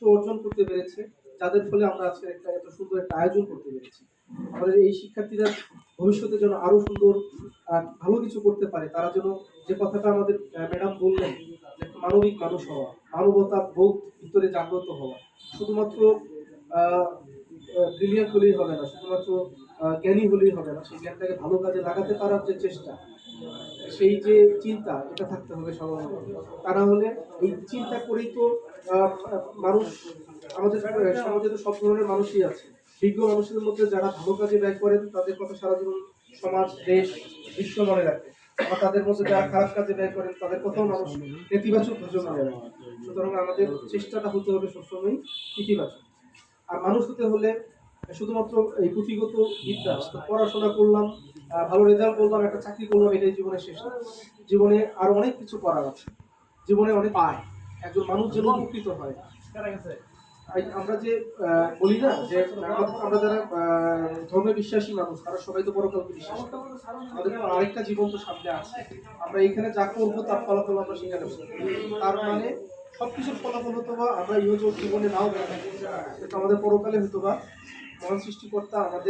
ব্যক্তিত্ব অর্জন করতে পেরেছে, যাদের ফলে আমরা আজকে একটা এত সুন্দর একটা আয়োজন করতে পেরেছি। আমাদের এই শিক্ষার্থীরা ভবিষ্যতে যেন আরও সুন্দর ভালো কিছু করতে পারে, তারা যেন যে কথাটা আমাদের ম্যাডাম বললেন মানবিক মানুষ হওয়া, মানবতা বোধ ভিতরে জাগ্রত হওয়া। শুধুমাত্র ব্রিলিয়ান্ট হলেই হবে না, শুধুমাত্র জ্ঞানী হলেই হবে না, সেই জ্ঞানটাকে ভালো কাজে লাগাতে পারার যে চেষ্টা সেই যে চিন্তা, এটা থাকতে হবে সবার তা না হলে এই চিন্তা করেই তো মানুষ, আমাদের, সমাজে তো সব ধরনের মানুষই আছে। বিজ্ঞ মানুষের মধ্যে যারা ভালো কাজে ব্যয় করেন, তাদের কথা সারা জীবন সমাজ, দেশ, বিশ্ব মনে রাখে। বা তাদের মধ্যে যারা খারাপ কাজে ব্যয় করেন, তাদের কথাও মানুষ নেতিবাচক ভাবে মনে রাখে। সুতরাং আমাদের চেষ্টাটা হতে হবে সবসময় ইতিবাচক। আর মানুষ হতে হলে শুধুমাত্র এই পুঁথিগত বিদ্যা পড়াশোনা করলাম ভালো রেজাল্ট করলাম, একটা চাকরি করলাম, এটাই জীবনে শেষ। জীবনে আরও অনেক কিছু করার আছে। জীবনে অনেক পায়। একজন মানুষ যেন উপকৃত হয়। আমরা যে বলি না যে, আমরা- যারা ধর্মে বিশ্বাসী মানুষ, তারা সবাই তো পরকালকে বিশ্বাস। আমাদের আরেকটা জীবন তো সামনে আছে। আমরা এখানে যা করব, তার ফলাফল আমরা সেখানে তার মানে সবকিছুর ফলাফল হতো বা আমরা ইহযোগ জীবনে নাও। আমাদের পরকালে হতো বা মহান সৃষ্টিকর্তা আমাদের